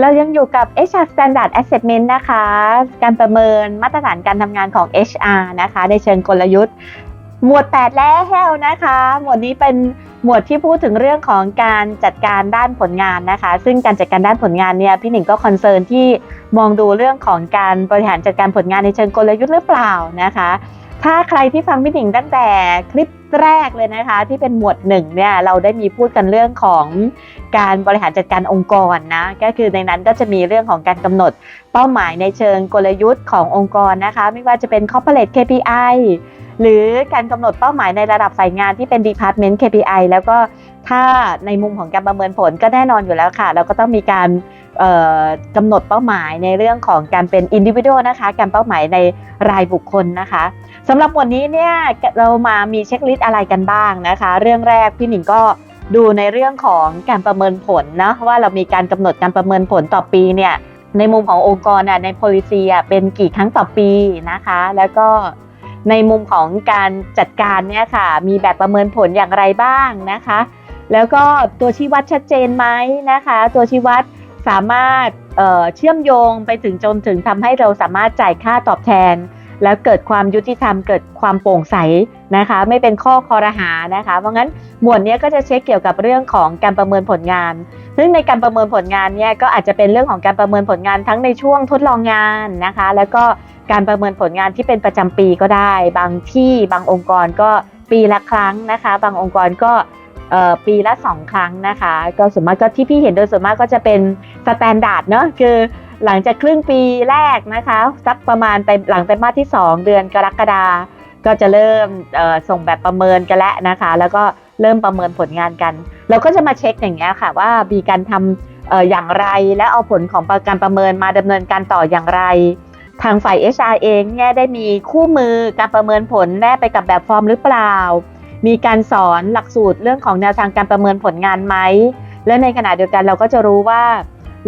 เรายังอยู่กับ HR Standard Assessment นะคะ การประเมินมาตรฐานการทำงานของ HR นะคะ ในเชิงกลยุทธ์ หมวด 8 แล้วนะคะ หมวดนี้เป็นหมวดที่พูดถึงเรื่องของการจัดการด้านผลงานนะคะ ซึ่งการจัดการด้านผลงานเนี่ยพี่หนิงก็คอนเซิร์นที่มองดูเรื่องของการบริหารจัดการผลงานในเชิงกลยุทธ์หรือเปล่านะคะ ถ้าใครที่ฟังพี่หนิงตั้งแต่คลิปแรกเลยนะคะ ที่เป็นหมวดหนึ่งเนี่ยเราได้มีพูดกันเรื่องของการบริหารจัดการองค์กรนะก็คือในนั้นก็จะมีเรื่องของการกำหนดเป้าหมายในเชิงกลยุทธ์ขององค์กรนะคะ ไม่ว่าจะเป็น corporate KPI หรือการกำหนดเป้าหมายในระดับฝ่ายงานที่เป็น department KPI แล้วก็ถ้าในมุมของการประเมินผลก็แน่นอนอยู่แล้วค่ะ เราก็ต้องมีการ กำหนดเป้าหมายในเรื่องของการเป็น individual นะคะ การเป้าหมายในรายบุคคลนะคะสำหรับวันนี้เนี่ยเรามามีเช็คลิสต์อะไรกันบ้างนะคะ เรื่องแรกพี่หนิงก็ดูในเรื่องของการประเมินผลนะว่าเรามีการกำหนดการประเมินผลต่อปีเนี่ยในมุมขององค์กรนะใน policy เป็นกี่ครั้งต่อปีนะคะ แล้วก็ในมุมของการจัดการเนี่ยค่ะ มีแบบประเมินผลอย่างไรบ้างนะคะ แล้วก็ตัวชี้วัดชัดเจนไหมนะคะ ตัวชี้วัด สามารถเเชื่อมโยงไปถึงจนถึงทำให้เราสามารถจ่ายค่าตอบแทน แล้วเกิดความยุติธรรมเกิดความโปร่งใสนะคะ ไม่เป็นข้อคอรหานะคะ เพราะงั้นหมวดนี้ก็จะเช็คเกี่ยวกับเรื่องของการประเมินผลงาน ซึ่งในการประเมินผลงานเนี่ยก็อาจจะเป็นเรื่องของการประเมินผลงานทั้งในช่วงทดลองงานนะคะ แล้วก็การประเมินผลงานที่เป็นประจำปีก็ได้ บางที่บางองค์กรก็ปีละครั้งนะคะ บางองค์กรก็ปีละสองครั้งนะคะ ก็ส่วนมากก็ที่พี่เห็นโดยส่วนมากก็จะเป็น สแตนดาร์ดเนาะคือหลังจากครึ่งปีแรกนะคะ สักประมาณไตรหลังไตรมาสที่ 2 เดือนกรกฎาก็จะเริ่มส่งแบบประเมินกันแล้วนะคะ แล้วก็เริ่มประเมินผลงานกัน เราก็จะมาเช็คอย่างเงี้ยค่ะว่ามีการทำอย่างไรและเอาผลของการประเมินมาดำเนินการต่ออย่างไร ทางฝ่าย HR เองเนี่ยได้มีคู่มือการประเมินผลแนบไปกับแบบฟอร์มหรือเปล่า มีการสอนหลักสูตรเรื่องของแนวทางการประเมินผลงานไหมและในขณะเดียวกันเราก็จะรู้ว่า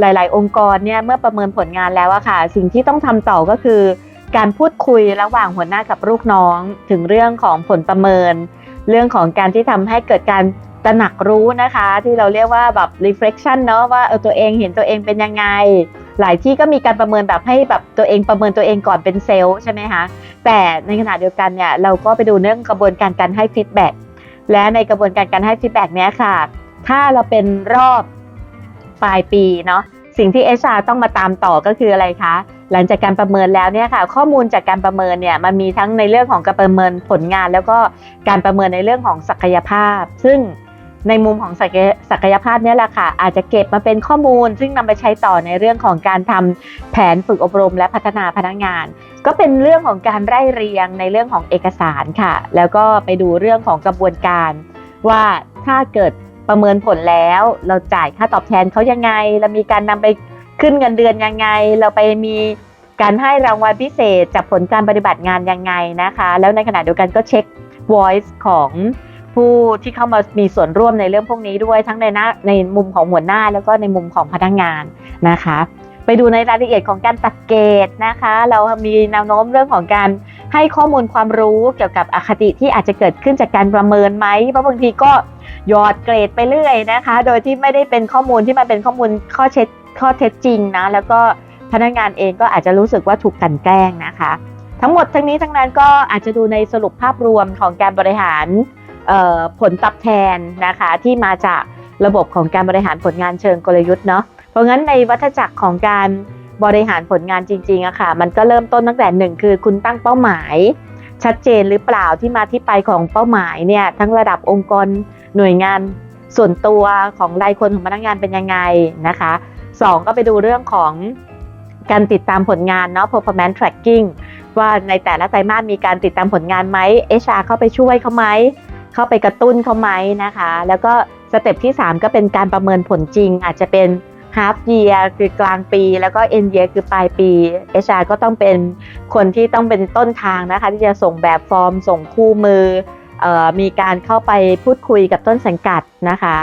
หลาย ๆ องค์กรเนี่ยเมื่อประเมินผลงานแล้วอะค่ะ สิ่งที่ต้องทำต่อก็คือ การพูดคุยระหว่างหัวหน้ากับลูกน้อง ถึงเรื่องของผลประเมิน เรื่องของการที่ทำให้เกิดการตระหนักรู้นะคะ ที่เราเรียกว่าแบบ reflection เนาะว่าเออตัวเองเห็นตัวเองเป็นยังไง หลายที่ก็มีการประเมินแบบให้แบบตัวเองประเมินตัวเองก่อนเป็นเซลล์ใช่ไหมคะแต่ในขณะเดียวกันเนี่ยเราก็ไปดูเรื่องกระบวนการการให้ฟีดแบ็กและในกระบวนการการให้ฟีดแบ็กเนี้ยค่ะ ถ้าเราเป็นรอบ ปลายปีเนาะสิ่งที่ HR ต้องมาตามต่อก็คืออะไรคะ หลังจากการประเมินแล้วเนี่ยค่ะ ข้อมูลจากการประเมินเนี่ยมันมีทั้งในเรื่องของการประเมินผลงาน แล้วก็การประเมินในเรื่องของศักยภาพ ซึ่งในมุมของศักยภาพเนี่ยแหละค่ะอาจจะเก็บมาเป็นข้อมูล ซึ่งนำไปใช้ต่อในเรื่องของการทำแผนฝึกอบรม และพัฒนาพนักงาน ก็เป็นเรื่องของการไล่เรียงในเรื่องของเอกสารค่ะ แล้วก็ไปดูเรื่องของกระบวนการ ว่าถ้าเกิด ประเมินผลแล้ว เราจ่ายค่าตอบแทนเขายังไง เรามีการนำไปขึ้นเงินเดือนยังไง เราไปมีการให้รางวัลพิเศษจากผลการปฏิบัติงานยังไงนะคะ แล้วในขณะเดียวกันก็เช็ค voice ของผู้ที่เข้ามามีส่วนร่วมในเรื่องพวกนี้ด้วยทั้งในหน้าในมุมของหัวหน้าแล้วก็ในมุมของพนักงานนะคะ ไปดูในรายละเอียดของการตัดเกรดนะคะ เรามีแนวโน้มเรื่องของการให้ข้อมูลความรู้เกี่ยวกับอคติที่อาจจะเกิดขึ้นจากการประเมินไหมเพราะบางทีก็ หยอดเกรดไปเรื่อยนะคะ โดยที่ไม่ได้เป็นข้อมูลที่มันเป็นข้อมูลข้อเท็จข้อเท็จจริงนะ แล้วก็พนักงานเองก็อาจจะรู้สึกว่าถูกกันแกล้งนะคะ ทั้งหมดทั้งนี้ทั้งนั้นก็อาจจะดูในสรุปภาพรวมของการบริหารผลตอบแทนนะคะที่มาจากระบบของการบริหารผลงานเชิงกลยุทธ์เนาะ เพราะงั้นในวัฏจักรของการบริหารผลงานจริงๆอะค่ะ มันก็เริ่มต้นตั้งแต่หนึ่งคือคุณตั้งเป้าหมาย ชัดเจนหรือเปล่าที่มาที่ไปของเป้าหมายเนี่ยทั้งระดับองค์กรหน่วยงานส่วนตัวของรายคนของพนักงานเป็นยังไงนะคะสองก็ไปดูเรื่องของการติดตามผลงานเนาะ performance tracking ว่าในแต่ละไตรมาสมีการติดตามผลงานไหม HR เข้าไปช่วยเขาไหม เข้าไปกระตุ้นเขาไหมนะคะ แล้วก็สเต็ปที่ 3 ก็เป็นการประเมินผลจริง อาจจะเป็น half year คือกลางปี แล้วก็ end year คือปลายปี HR ก็ต้องเป็นคนที่ต้องเป็นต้นทางนะคะ ที่จะส่งแบบฟอร์ม ส่งคู่มือออมีการเข้าไปพูดคุยกับต้นสังกัดนะคะ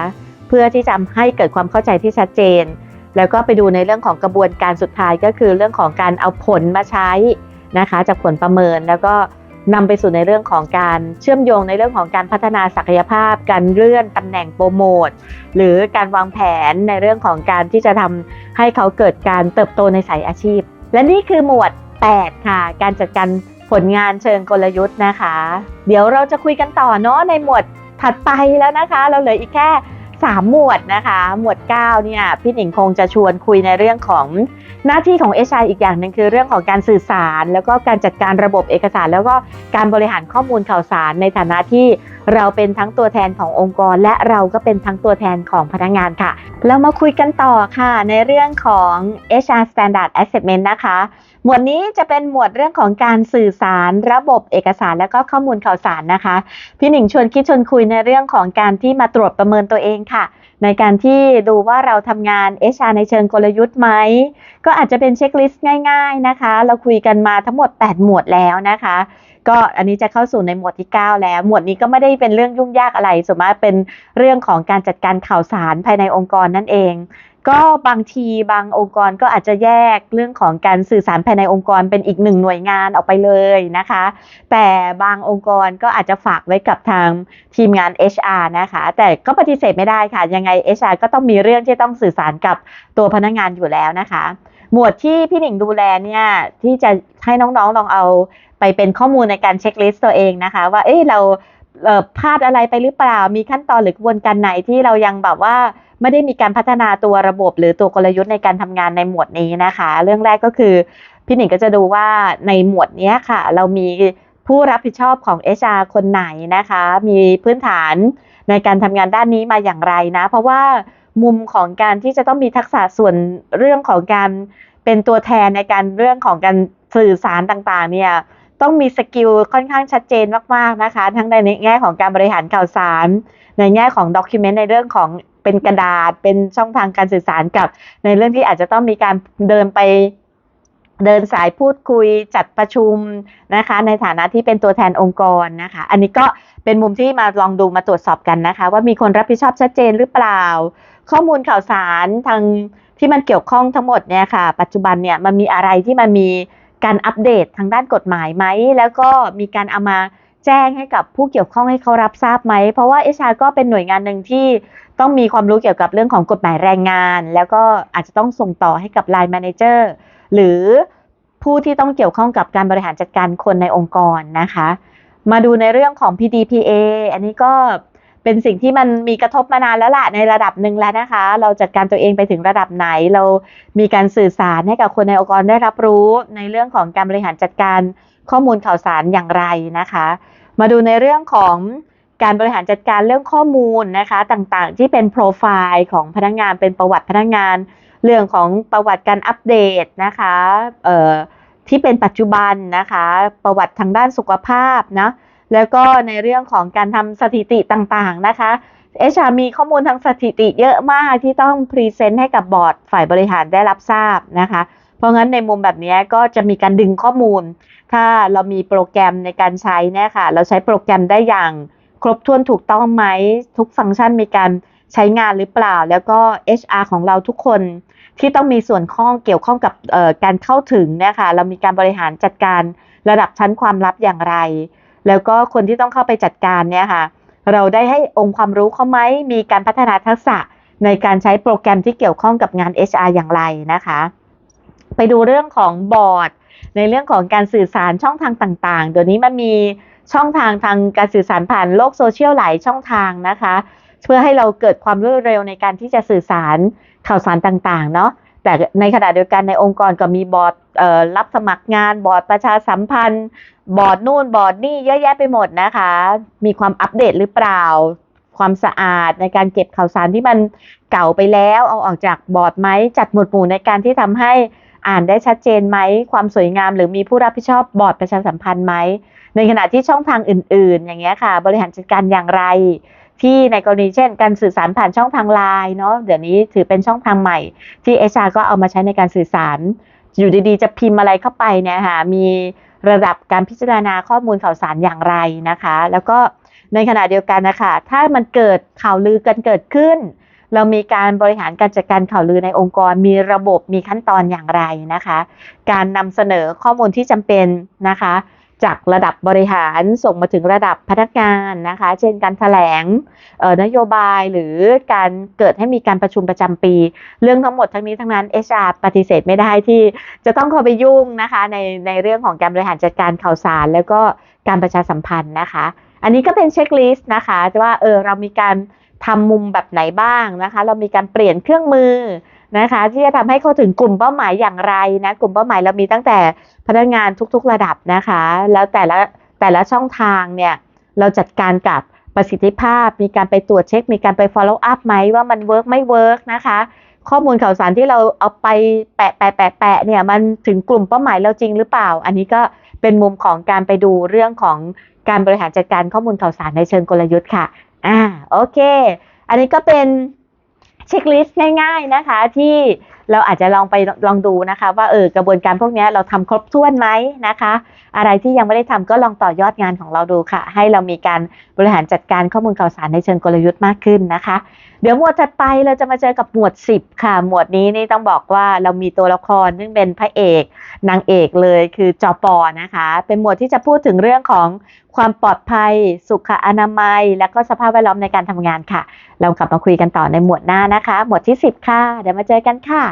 เพื่อที่จะให้เกิดความเข้าใจที่ชัดเจน แล้วก็ไปดูในเรื่องของกระบวนการสุดท้ายก็คือเรื่องของการเอาผลมาใช้นะคะ จากผลประเมินแล้วก็ นำไปสู่ในเรื่องของการเชื่อมโยงในเรื่องของการพัฒนาศักยภาพ การเลื่อนตำแหน่งโปรโมทหรือการวางแผนในเรื่องของการที่จะทำให้เขาเกิดการเติบโตในสายอาชีพ และนี่คือหมวด 8 ค่ะ การจัดการผลงานเชิงกลยุทธ์นะคะ เดี๋ยวเราจะคุยกันต่อเนาะในหมวดถัดไปแล้วนะคะ เราเหลืออีกแค่ 3 หมวดนะคะ หมวด9เนี่ยพี่หนิงคงจะชวนคุยในเรื่องของหน้าที่ของ HR อีกอย่างหนึ่งคือเรื่องของการสื่อสาร แล้วก็การจัดการระบบเอกสาร แล้วก็การบริหารข้อมูลข่าวสารในฐานะที่เราเป็นทั้งตัวแทนขององค์กร และเราก็เป็นทั้งตัวแทนของพนักงานค่ะ เรามาคุยกันต่อค่ะในเรื่องของ HR Standard Assessment นะคะ หมวดนี้จะเป็นหมวดเรื่องของการสื่อสารระบบเอกสารและก็ข้อมูลข่าวสารนะคะ พี่หนิงชวนคิดชวนคุยในเรื่องของการที่มาตรวจประเมินตัวเองค่ะ ในการที่ดูว่าเราทำงานเอชาในเชิงกลยุทธ์ไหม ก็อาจจะเป็นเช็คลิสต์ง่าย ๆนะคะ เราคุยกันมาทั้งหมด 8 หมวดแล้วนะคะ ก็อันนี้จะเข้าสู่ในหมวดที่ 9 แล้ว หมวดนี้ก็ไม่ได้เป็นเรื่องยุ่งยากอะไรส่วนมากเป็นเรื่องของการจัดการข่าวสารภายในองค์กรนั่นเอง ก็บางทีบางองค์กรก็อาจจะแยกเรื่องของการสื่อสารภายในองค์กรเป็นอีกหนึ่งหน่วยงานออกไปเลยนะคะ แต่บางองค์กรก็อาจจะฝากไว้กับทางทีมงาน HR นะคะ แต่ก็ปฏิเสธไม่ได้ค่ะ ยังไง HR ก็ต้องมีเรื่องที่ต้องสื่อสารกับตัวพนักงานอยู่แล้วนะคะหมวดที่พี่หนิงดูแลเนี่ยที่จะให้น้องๆลองเอา ไปเป็นข้อมูลในการเช็คลิสต์ตัวเองนะคะ ว่าเอ๊ะเราพลาดอะไรไปหรือเปล่า มีขั้นตอนหรือกระบวนการไหนที่เรายังแบบว่าไม่ได้มีการพัฒนาตัวระบบ หรือตัวกลยุทธ์ในการทำงานในหมวดนี้นะคะ เรื่องแรกก็คือพี่หนิงก็จะดูว่าในหมวดนี้ค่ะ เรามีผู้รับผิดชอบของ HR คนไหนนะคะ มีพื้นฐานในการทำงานด้านนี้มาอย่างไรนะ เพราะว่ามุมของการที่จะต้องมีทักษะส่วนเรื่องของการเป็นตัวแทนในการเรื่องของการสื่อสารต่างๆ เนี่ย ต้องมีสกิลค่อนข้างชัดเจนมากๆนะคะ ทั้งในแง่ของการบริหารข่าวสาร ในแง่ของด็อกิเมนต์ในเรื่องของเป็นกระดาษ เป็นช่องทางการสื่อสารกับ ในเรื่องที่อาจจะต้องมีการเดินไปเดินสายพูดคุยจัดประชุมนะคะ ในฐานะที่เป็นตัวแทนองค์กรนะคะ อันนี้ก็เป็นมุมที่มาลองดูมาตรวจสอบกันนะคะ ว่ามีคนรับผิดชอบชัดเจนหรือเปล่า ข้อมูลข่าวสารทางที่มันเกี่ยวข้องทั้งหมดเนี่ยค่ะ ปัจจุบันเนี่ยมันมีอะไรที่มันมี การอัปเดตทางด้านกฎหมายไหม แล้วก็มีการเอามาแจ้งให้กับผู้เกี่ยวข้องให้เขารับทราบไหม เพราะว่าเอชาก็เป็นหน่วยงานหนึ่งที่ต้องมีความรู้เกี่ยวกับเรื่องของกฎหมายแรงงาน แล้วก็อาจจะต้องส่งต่อให้กับ Line Manager หรือผู้ที่ต้องเกี่ยวข้องกับการบริหารจัดการคนในองค์กรนะคะ มาดูในเรื่องของ PDPA อันนี้ก็ เป็นสิ่งที่มันมีกระทบมานานแล้วล่ะในระดับหนึ่งแล้วนะคะ เราจัดการตัวเองไปถึงระดับไหน เรามีการสื่อสารให้กับคนในองค์กรได้รับรู้ ในเรื่องของการบริหารจัดการข้อมูลข่าวสารอย่างไรนะคะ มาดูในเรื่องของการบริหารจัดการเรื่องข้อมูลนะคะ ต่างๆ ที่เป็นโปรไฟล์ของพนักงานเป็นประวัติพนักงาน เรื่องของประวัติการอัปเดตนะคะเอ่อที่เป็นปัจจุบันนะคะ ประวัติทางด้านสุขภาพนะ แล้วก็ในเรื่องของการทำสถิติต่างๆนะคะเอชามีข้อมูลทางสถิติเยอะมากที่ต้องพรีเซนต์ให้กับบอร์ดฝ่ายบริหารได้รับทราบนะคะ เพราะงั้นในมุมแบบนี้ก็จะมีการดึงข้อมูล ถ้าเรามีโปรแกรมในการใช้เนี่ยค่ะเราใช้โปรแกรมได้อย่างครบถ้วนถูกต้องไหม ทุกฟังก์ชันมีการใช้งานหรือเปล่า แล้วก็ HR ของเราทุกคนที่ต้องมีส่วนข้องเกี่ยวข้องกับการเข้าถึงเนี่ยค่ะเรามีการบริหารจัดการระดับชั้นความลับอย่างไร แล้วก็คนที่ต้องเข้าไปจัดการเนี่ยค่ะ เราได้ให้องค์ความรู้เขาไหมมีการพัฒนาทักษะในการใช้โปรแกรมที่เกี่ยวข้องกับงาน HR อย่างไรนะคะ ไปดูเรื่องของบอร์ด ในเรื่องของการสื่อสารช่องทางต่างๆ เดี๋ยวนี้มันมีช่องทางทางการสื่อสารผ่านโลกโซเชียลหลายช่องทางนะคะ เพื่อให้เราเกิดความรวดเร็วในการที่จะสื่อสารข่าวสารต่างๆเนาะแต่ในขณะเดียวกันในองค์กรก็มีบอร์ด รับสมัครงานบอร์ดประชาสัมพันธ์ บอร์ดนู่นบอร์ดนี่เยอะแยะไปหมดนะคะ มีความอัปเดตหรือเปล่า ความสะอาดในการเก็บข่าวสารที่มันเก่าไปแล้ว เอาออกจากบอร์ดไหมจัดหมวดหมู่ในการที่ทำให้อ่านได้ชัดเจนไหมความสวยงาม หรือมีผู้รับผิดชอบบอร์ดประชาสัมพันธ์ไหมในขณะที่ช่องทางอื่น ๆ อย่างเงี้ยค่ะ บริหารจัดการอย่างไร ที่ในกรณีเช่น การสื่อสารผ่านช่องทางไลน์เนาะเดี๋ยวนี้ถือเป็นช่องทางใหม่ ที่เอชาก็เอามาใช้ในการสื่อสาร อยู่ดีๆ จะพิมพ์อะไรเข้าไปเนี่ยค่ะมีระดับการพิจารณาข้อมูลข่าวสารอย่างไรนะคะ แล้วก็ในขณะเดียวกันนะคะถ้ามันเกิดข่าวลือกันเกิดขึ้น เรามีการบริหารการจัดการข่าวลือในองค์กร มีระบบมีขั้นตอนอย่างไรนะคะ การนำเสนอข้อมูลที่จำเป็นนะคะ จากระดับบริหารส่งมาถึงระดับพนักงานนะคะ เช่นการแถลงนโยบายหรือการเกิดให้มีการประชุมประจำปี เรื่องทั้งหมดทั้งนี้ทั้งนั้น HR ปฏิเสธไม่ได้ที่จะต้องเข้าไปยุ่งนะคะในในเรื่องของการบริหารจัดการข่าวสาร แล้วก็การประชาสัมพันธ์นะคะ อันนี้ก็เป็นเช็คลิสต์นะคะว่าเออเรามีการทำมุมแบบไหนบ้างนะคะ เรามีการเปลี่ยนเครื่องมือ นะคะ ที่จะทำให้เข้าถึงกลุ่มเป้าหมายอย่างไรนะ กลุ่มเป้าหมายเรามีตั้งแต่พนักงานทุกๆระดับนะคะ แล้วแต่ละแต่ละช่องทางเนี่ยเราจัดการกับประสิทธิภาพ มีการไปตรวจเช็ค มีการไป follow up ไหมว่ามันเวิร์กไม่เวิร์กนะคะ ข้อมูลข่าวสารที่เราเอาไปแปะแปะแปะแปะเนี่ยมันถึงกลุ่มเป้าหมายเราจริงหรือเปล่า อันนี้ก็เป็นมุมของการไปดูเรื่องของการบริหารจัดการข้อมูลข่าวสารในเชิงกลยุทธ์ค่ะ อ่า โอเค อันนี้ก็เป็น เช็คลิสต์ง่าย ๆนะคะที่เราอาจจะลองไปลองดูนะคะ ว่าเออกระบวนการพวกนี้เราทำครบถ้วนไหมนะคะ อะไรที่ยังไม่ได้ทำก็ลองต่อยอดงานของเราดูค่ะ ให้เรามีการบริหารจัดการข้อมูลข่าวสารในเชิงกลยุทธ์มากขึ้นนะคะ เดี๋ยวหมวดถัดไปเราจะมาเจอกับหมวด 10 ค่ะ หมวดนี้นี่ต้องบอกว่าเรามีตัวละครซึ่งเป็นพระเอกนางเอกเลยคือจอปอนะคะ เป็นหมวดที่จะพูดถึงเรื่องของความปลอดภัย สุขอนามัย และก็สภาพแวดล้อมในการทำงานค่ะ เรากลับมาคุยกันต่อในหมวดหน้านะคะ หมวดที่ 10 ค่ะ เดี๋ยวมาเจอกันค่ะ